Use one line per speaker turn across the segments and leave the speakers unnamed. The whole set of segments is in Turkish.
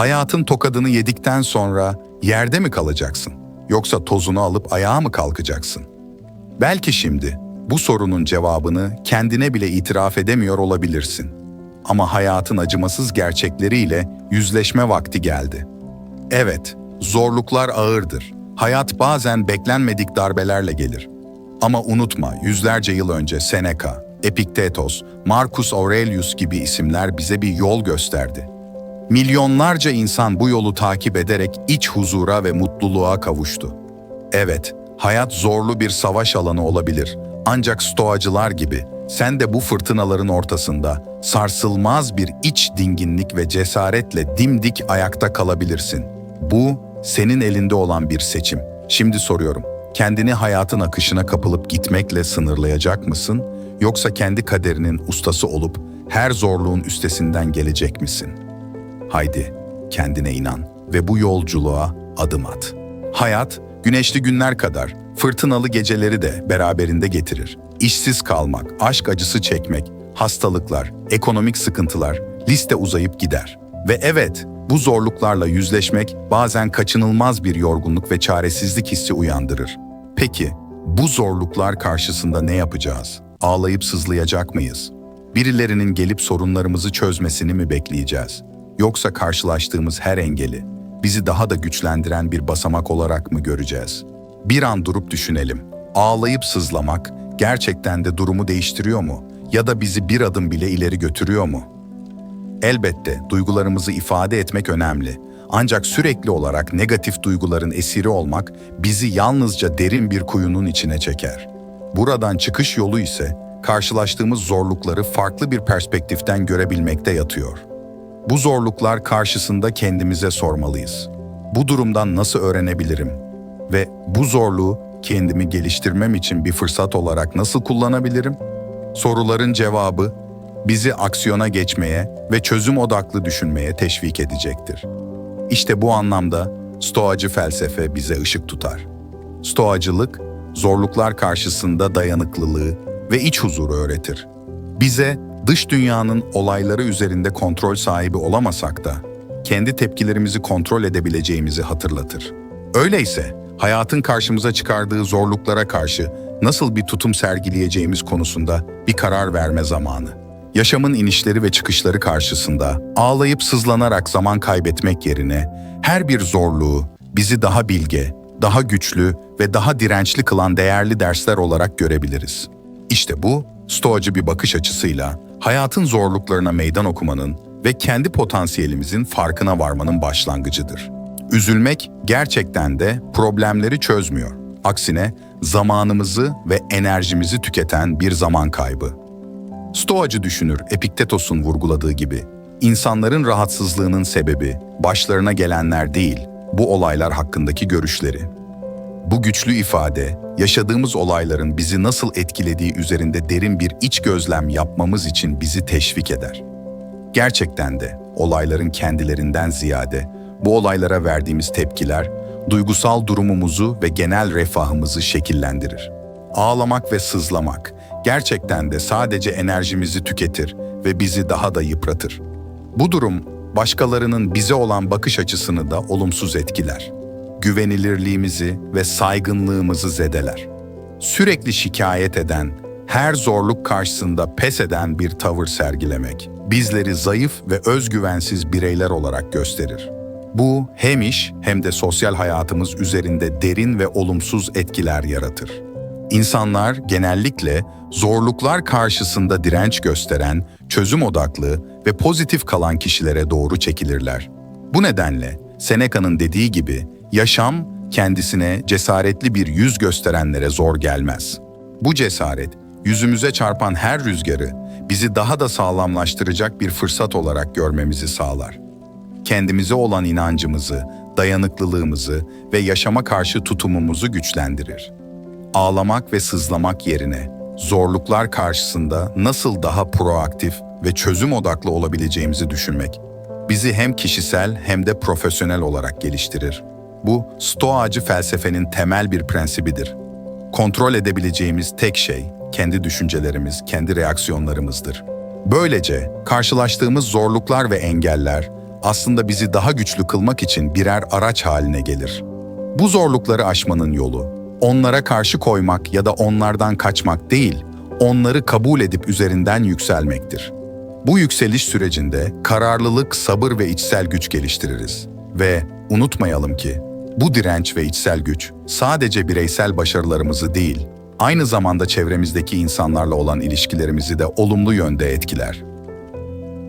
Hayatın tokadını yedikten sonra yerde mi kalacaksın? Yoksa tozunu alıp ayağa mı kalkacaksın? Belki şimdi bu sorunun cevabını kendine bile itiraf edemiyor olabilirsin. Ama hayatın acımasız gerçekleriyle yüzleşme vakti geldi. Evet, zorluklar ağırdır. Hayat bazen beklenmedik darbelerle gelir. Ama unutma, yüzlerce yıl önce Seneca, Epiktetos, Marcus Aurelius gibi isimler bize bir yol gösterdi. Milyonlarca insan bu yolu takip ederek iç huzura ve mutluluğa kavuştu. Evet, hayat zorlu bir savaş alanı olabilir. Ancak stoacılar gibi sen de bu fırtınaların ortasında sarsılmaz bir iç dinginlik ve cesaretle dimdik ayakta kalabilirsin. Bu senin elinde olan bir seçim. Şimdi soruyorum. Kendini hayatın akışına kapılıp gitmekle sınırlayacak mısın yoksa kendi kaderinin ustası olup her zorluğun üstesinden gelecek misin? Haydi kendine inan ve bu yolculuğa adım at. Hayat güneşli günler kadar fırtınalı geceleri de beraberinde getirir. İşsiz kalmak, aşk acısı çekmek, hastalıklar, ekonomik sıkıntılar liste uzayıp gider. Ve evet, bu zorluklarla yüzleşmek bazen kaçınılmaz bir yorgunluk ve çaresizlik hissi uyandırır. Peki, bu zorluklar karşısında ne yapacağız? Ağlayıp sızlayacak mıyız? Birilerinin gelip sorunlarımızı çözmesini mi bekleyeceğiz? Yoksa karşılaştığımız her engeli bizi daha da güçlendiren bir basamak olarak mı göreceğiz? Bir an durup düşünelim. Ağlayıp sızlamak gerçekten de durumu değiştiriyor mu? Ya da bizi bir adım bile ileri götürüyor mu? Elbette duygularımızı ifade etmek önemli. Ancak sürekli olarak negatif duyguların esiri olmak bizi yalnızca derin bir kuyunun içine çeker. Buradan çıkış yolu ise karşılaştığımız zorlukları farklı bir perspektiften görebilmekte yatıyor. Bu zorluklar karşısında kendimize sormalıyız. Bu durumdan nasıl öğrenebilirim? Ve bu zorluğu kendimi geliştirmem için bir fırsat olarak nasıl kullanabilirim? Soruların cevabı bizi aksiyona geçmeye ve çözüm odaklı düşünmeye teşvik edecektir. İşte bu anlamda Stoacı felsefe bize ışık tutar. Stoacılık, zorluklar karşısında dayanıklılığı ve iç huzuru öğretir. Bize dış dünyanın olayları üzerinde kontrol sahibi olamasak da kendi tepkilerimizi kontrol edebileceğimizi hatırlatır. Öyleyse hayatın karşımıza çıkardığı zorluklara karşı nasıl bir tutum sergileyeceğimiz konusunda bir karar verme zamanı. Yaşamın inişleri ve çıkışları karşısında ağlayıp sızlanarak zaman kaybetmek yerine her bir zorluğu bizi daha bilge, daha güçlü ve daha dirençli kılan değerli dersler olarak görebiliriz. İşte bu, stoacı bir bakış açısıyla hayatın zorluklarına meydan okumanın ve kendi potansiyelimizin farkına varmanın başlangıcıdır. Üzülmek gerçekten de problemleri çözmüyor. Aksine zamanımızı ve enerjimizi tüketen bir zaman kaybı. Stoacı düşünür Epiktetos'un vurguladığı gibi, insanların rahatsızlığının sebebi başlarına gelenler değil, bu olaylar hakkındaki görüşleri. Bu güçlü ifade, yaşadığımız olayların bizi nasıl etkilediği üzerinde derin bir iç gözlem yapmamız için bizi teşvik eder. Gerçekten de olayların kendilerinden ziyade bu olaylara verdiğimiz tepkiler duygusal durumumuzu ve genel refahımızı şekillendirir. Ağlamak ve sızlamak gerçekten de sadece enerjimizi tüketir ve bizi daha da yıpratır. Bu durum başkalarının bize olan bakış açısını da olumsuz etkiler. Güvenilirliğimizi ve saygınlığımızı zedeler. Sürekli şikayet eden, her zorluk karşısında pes eden bir tavır sergilemek bizleri zayıf ve özgüvensiz bireyler olarak gösterir. Bu hem iş hem de sosyal hayatımız üzerinde derin ve olumsuz etkiler yaratır. İnsanlar genellikle zorluklar karşısında direnç gösteren, çözüm odaklı ve pozitif kalan kişilere doğru çekilirler. Bu nedenle Seneca'nın dediği gibi yaşam kendisine cesaretli bir yüz gösterenlere zor gelmez. Bu cesaret yüzümüze çarpan her rüzgarı bizi daha da sağlamlaştıracak bir fırsat olarak görmemizi sağlar. Kendimize olan inancımızı, dayanıklılığımızı ve yaşama karşı tutumumuzu güçlendirir ağlamak ve sızlamak yerine zorluklar karşısında nasıl daha proaktif ve çözüm odaklı olabileceğimizi düşünmek bizi hem kişisel hem de profesyonel olarak geliştirir. Bu Stoacı felsefenin temel bir prensibidir. Kontrol edebileceğimiz tek şey kendi düşüncelerimiz, kendi reaksiyonlarımızdır. Böylece karşılaştığımız zorluklar ve engeller aslında bizi daha güçlü kılmak için birer araç haline gelir. Bu zorlukları aşmanın yolu, onlara karşı koymak ya da onlardan kaçmak değil, onları kabul edip üzerinden yükselmektir. Bu yükseliş sürecinde kararlılık, sabır ve içsel güç geliştiririz. Ve unutmayalım ki bu direnç ve içsel güç sadece bireysel başarılarımızı değil, aynı zamanda çevremizdeki insanlarla olan ilişkilerimizi de olumlu yönde etkiler.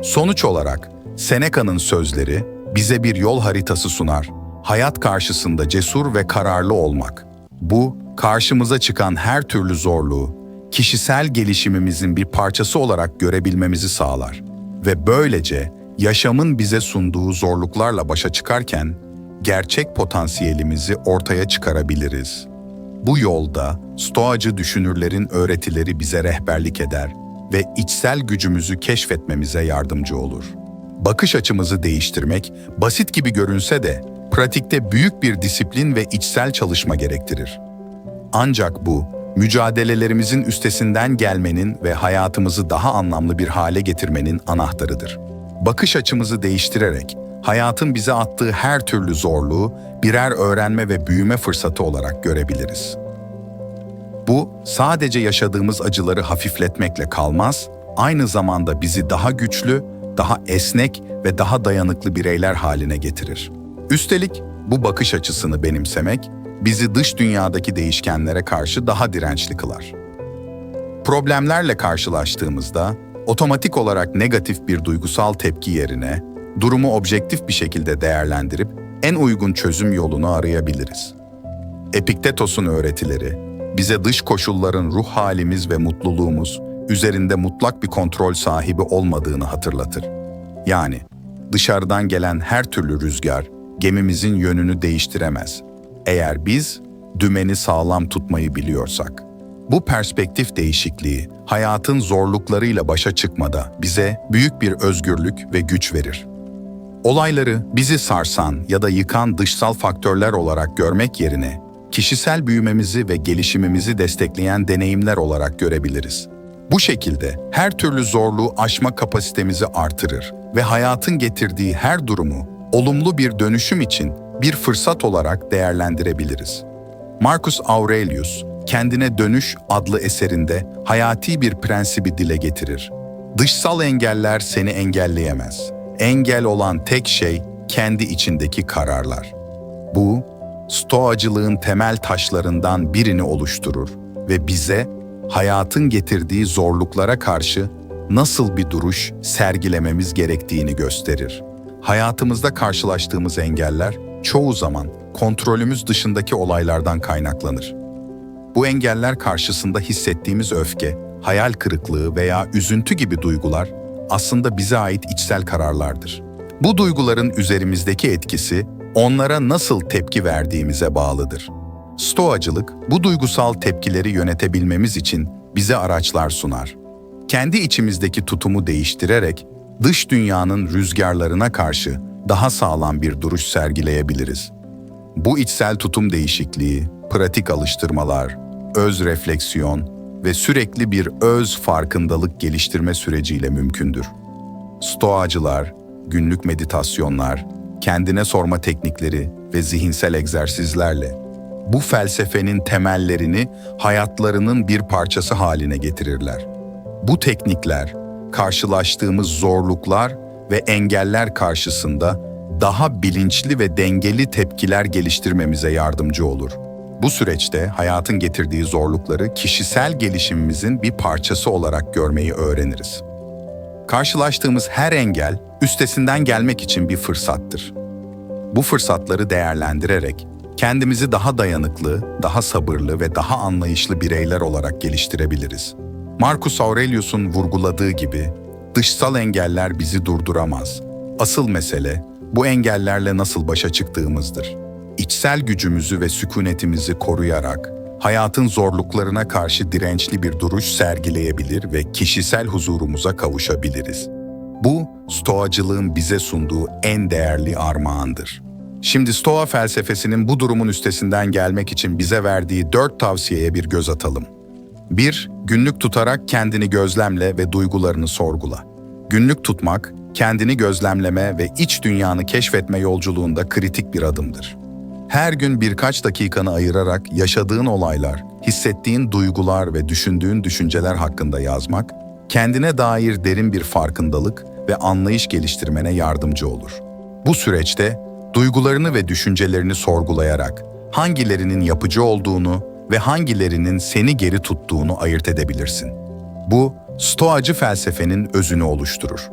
Sonuç olarak Seneca'nın sözleri bize bir yol haritası sunar. Hayat karşısında cesur ve kararlı olmak. Bu, karşımıza çıkan her türlü zorluğu, kişisel gelişimimizin bir parçası olarak görebilmemizi sağlar. Ve böylece yaşamın bize sunduğu zorluklarla başa çıkarken gerçek potansiyelimizi ortaya çıkarabiliriz. Bu yolda stoacı düşünürlerin öğretileri bize rehberlik eder ve içsel gücümüzü keşfetmemize yardımcı olur. Bakış açımızı değiştirmek basit gibi görünse de pratikte büyük bir disiplin ve içsel çalışma gerektirir. Ancak bu, mücadelelerimizin üstesinden gelmenin ve hayatımızı daha anlamlı bir hale getirmenin anahtarıdır. Bakış açımızı değiştirerek hayatın bize attığı her türlü zorluğu birer öğrenme ve büyüme fırsatı olarak görebiliriz. Bu sadece yaşadığımız acıları hafifletmekle kalmaz, aynı zamanda bizi daha güçlü, daha esnek ve daha dayanıklı bireyler haline getirir. Üstelik bu bakış açısını benimsemek bizi dış dünyadaki değişkenlere karşı daha dirençli kılar. Problemlerle karşılaştığımızda otomatik olarak negatif bir duygusal tepki yerine durumu objektif bir şekilde değerlendirip en uygun çözüm yolunu arayabiliriz. Epiktetos'un öğretileri bize dış koşulların ruh halimiz ve mutluluğumuz üzerinde mutlak bir kontrol sahibi olmadığını hatırlatır. Yani dışarıdan gelen her türlü rüzgar gemimizin yönünü değiştiremez. Eğer biz dümeni sağlam tutmayı biliyorsak. Bu perspektif değişikliği hayatın zorluklarıyla başa çıkmada bize büyük bir özgürlük ve güç verir. Olayları bizi sarsan ya da yıkan dışsal faktörler olarak görmek yerine kişisel büyümemizi ve gelişimimizi destekleyen deneyimler olarak görebiliriz. Bu şekilde her türlü zorluğu aşma kapasitemizi artırır ve hayatın getirdiği her durumu olumlu bir dönüşüm için bir fırsat olarak değerlendirebiliriz. Marcus Aurelius, Kendine Dönüş adlı eserinde hayati bir prensibi dile getirir. Dışsal engeller seni engelleyemez. Engel olan tek şey kendi içindeki kararlar. Bu, stoacılığın temel taşlarından birini oluşturur ve bize hayatın getirdiği zorluklara karşı nasıl bir duruş sergilememiz gerektiğini gösterir. Hayatımızda karşılaştığımız engeller çoğu zaman kontrolümüz dışındaki olaylardan kaynaklanır. Bu engeller karşısında hissettiğimiz öfke, hayal kırıklığı veya üzüntü gibi duygular aslında bize ait içsel kararlardır. Bu duyguların üzerimizdeki etkisi onlara nasıl tepki verdiğimize bağlıdır. Stoacılık bu duygusal tepkileri yönetebilmemiz için bize araçlar sunar. Kendi içimizdeki tutumu değiştirerek dış dünyanın rüzgarlarına karşı daha sağlam bir duruş sergileyebiliriz. Bu içsel tutum değişikliği, pratik alıştırmalar, öz refleksiyon ve sürekli bir öz farkındalık geliştirme süreciyle mümkündür. Stoacılar, günlük meditasyonlar, kendine sorma teknikleri ve zihinsel egzersizlerle bu felsefenin temellerini hayatlarının bir parçası haline getirirler. Bu teknikler, karşılaştığımız zorluklar ve engeller karşısında daha bilinçli ve dengeli tepkiler geliştirmemize yardımcı olur. Bu süreçte hayatın getirdiği zorlukları kişisel gelişimimizin bir parçası olarak görmeyi öğreniriz. Karşılaştığımız her engel üstesinden gelmek için bir fırsattır. Bu fırsatları değerlendirerek kendimizi daha dayanıklı, daha sabırlı ve daha anlayışlı bireyler olarak geliştirebiliriz. Marcus Aurelius'un vurguladığı gibi dışsal engeller bizi durduramaz. Asıl mesele bu engellerle nasıl başa çıktığımızdır. İçsel gücümüzü ve sükunetimizi koruyarak hayatın zorluklarına karşı dirençli bir duruş sergileyebilir ve kişisel huzurumuza kavuşabiliriz. Bu, stoacılığın bize sunduğu en değerli armağandır. Şimdi Stoa felsefesinin bu durumun üstesinden gelmek için bize verdiği dört tavsiyeye bir göz atalım. 1. Günlük tutarak kendini gözlemle ve duygularını sorgula. Günlük tutmak, kendini gözlemleme ve iç dünyanı keşfetme yolculuğunda kritik bir adımdır. Her gün birkaç dakikanı ayırarak yaşadığın olaylar, hissettiğin duygular ve düşündüğün düşünceler hakkında yazmak, kendine dair derin bir farkındalık ve anlayış geliştirmene yardımcı olur. Bu süreçte duygularını ve düşüncelerini sorgulayarak hangilerinin yapıcı olduğunu ve hangilerinin seni geri tuttuğunu ayırt edebilirsin. Bu, Stoacı felsefenin özünü oluşturur.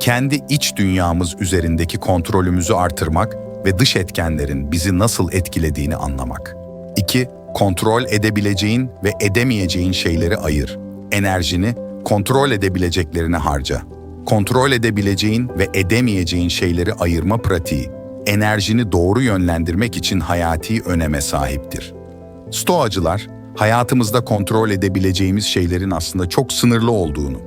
Kendi iç dünyamız üzerindeki kontrolümüzü artırmak ve dış etkenlerin bizi nasıl etkilediğini anlamak. 2. Kontrol edebileceğin ve edemeyeceğin şeyleri ayır. Enerjini kontrol edebileceklerine harca. Kontrol edebileceğin ve edemeyeceğin şeyleri ayırma pratiği, enerjini doğru yönlendirmek için hayati öneme sahiptir. Stoacılar, hayatımızda kontrol edebileceğimiz şeylerin aslında çok sınırlı olduğunu,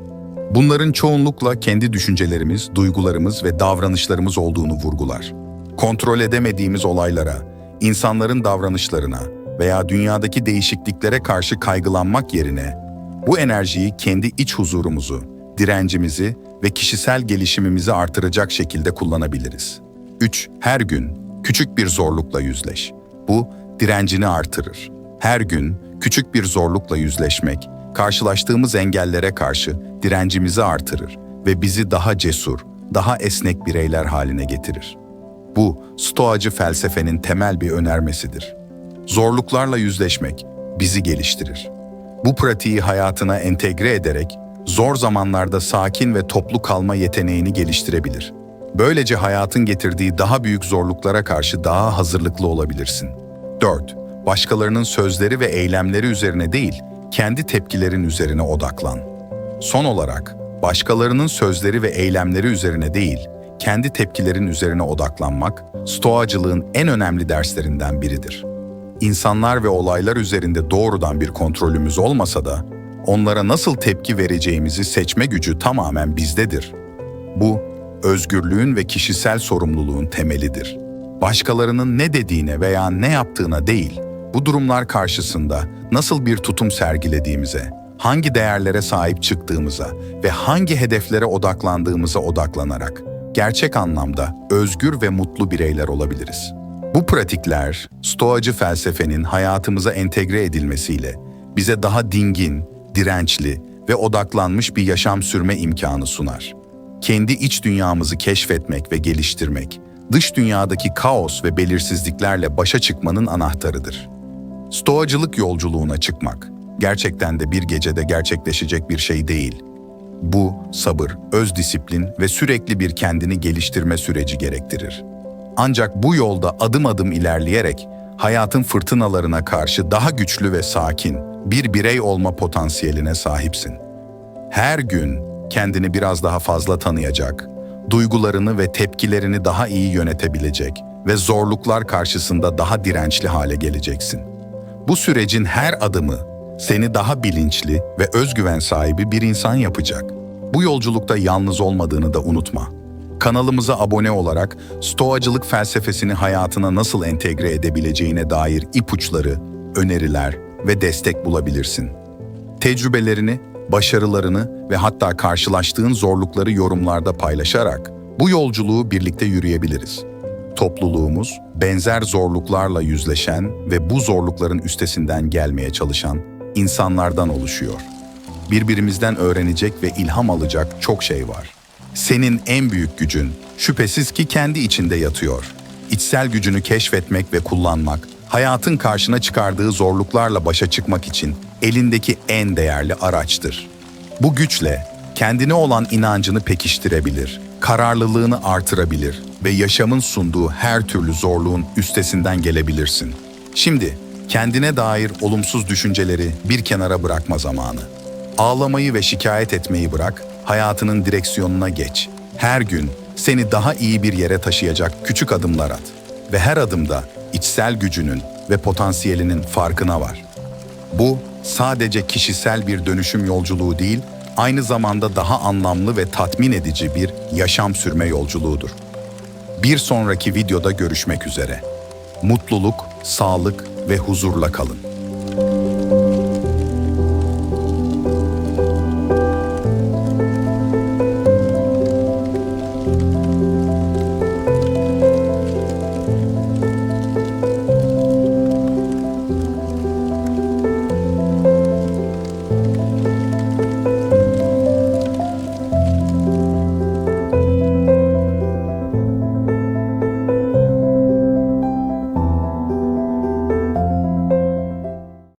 bunların çoğunlukla kendi düşüncelerimiz, duygularımız ve davranışlarımız olduğunu vurgular. Kontrol edemediğimiz olaylara, insanların davranışlarına veya dünyadaki değişikliklere karşı kaygılanmak yerine bu enerjiyi kendi iç huzurumuzu, direncimizi ve kişisel gelişimimizi artıracak şekilde kullanabiliriz. 3. Her gün küçük bir zorlukla yüzleş. Bu direncini artırır. Her gün küçük bir zorlukla yüzleşmek, karşılaştığımız engellere karşı direncimizi artırır ve bizi daha cesur, daha esnek bireyler haline getirir. Bu, Stoacı felsefenin temel bir önermesidir. Zorluklarla yüzleşmek bizi geliştirir. Bu pratiği hayatına entegre ederek zor zamanlarda sakin ve toplu kalma yeteneğini geliştirebilir. Böylece hayatın getirdiği daha büyük zorluklara karşı daha hazırlıklı olabilirsin. 4. Başkalarının sözleri ve eylemleri üzerine değil, kendi tepkilerin üzerine odaklan. Son olarak, başkalarının sözleri ve eylemleri üzerine değil, kendi tepkilerin üzerine odaklanmak, stoacılığın en önemli derslerinden biridir. İnsanlar ve olaylar üzerinde doğrudan bir kontrolümüz olmasa da, onlara nasıl tepki vereceğimizi seçme gücü tamamen bizdedir. Bu, özgürlüğün ve kişisel sorumluluğun temelidir. Başkalarının ne dediğine veya ne yaptığına değil, bu durumlar karşısında nasıl bir tutum sergilediğimize, hangi değerlere sahip çıktığımıza ve hangi hedeflere odaklandığımıza odaklanarak gerçek anlamda özgür ve mutlu bireyler olabiliriz. Bu pratikler, Stoacı felsefenin hayatımıza entegre edilmesiyle bize daha dingin, dirençli ve odaklanmış bir yaşam sürme imkanı sunar. Kendi iç dünyamızı keşfetmek ve geliştirmek, dış dünyadaki kaos ve belirsizliklerle başa çıkmanın anahtarıdır. Stoacılık yolculuğuna çıkmak gerçekten de bir gecede gerçekleşecek bir şey değil. Bu sabır, öz disiplin ve sürekli bir kendini geliştirme süreci gerektirir. Ancak bu yolda adım adım ilerleyerek hayatın fırtınalarına karşı daha güçlü ve sakin bir birey olma potansiyeline sahipsin. Her gün kendini biraz daha fazla tanıyacak, duygularını ve tepkilerini daha iyi yönetebilecek ve zorluklar karşısında daha dirençli hale geleceksin. Bu sürecin her adımı seni daha bilinçli ve özgüven sahibi bir insan yapacak. Bu yolculukta yalnız olmadığını da unutma. Kanalımıza abone olarak Stoacılık felsefesini hayatına nasıl entegre edebileceğine dair ipuçları, öneriler ve destek bulabilirsin. Tecrübelerini, başarılarını ve hatta karşılaştığın zorlukları yorumlarda paylaşarak bu yolculuğu birlikte yürüyebiliriz. Topluluğumuz benzer zorluklarla yüzleşen ve bu zorlukların üstesinden gelmeye çalışan insanlardan oluşuyor. Birbirimizden öğrenecek ve ilham alacak çok şey var. Senin en büyük gücün şüphesiz ki kendi içinde yatıyor. İçsel gücünü keşfetmek ve kullanmak, hayatın karşına çıkardığı zorluklarla başa çıkmak için elindeki en değerli araçtır. Bu güçle kendine olan inancını pekiştirebilir, kararlılığını artırabilir ve yaşamın sunduğu her türlü zorluğun üstesinden gelebilirsin. Şimdi kendine dair olumsuz düşünceleri bir kenara bırakma zamanı. Ağlamayı ve şikayet etmeyi bırak, hayatının direksiyonuna geç. Her gün seni daha iyi bir yere taşıyacak küçük adımlar at ve her adımda içsel gücünün ve potansiyelinin farkına var. Bu sadece kişisel bir dönüşüm yolculuğu değil, aynı zamanda daha anlamlı ve tatmin edici bir yaşam sürme yolculuğudur. Bir sonraki videoda görüşmek üzere. Mutluluk, sağlık ve huzurla kalın.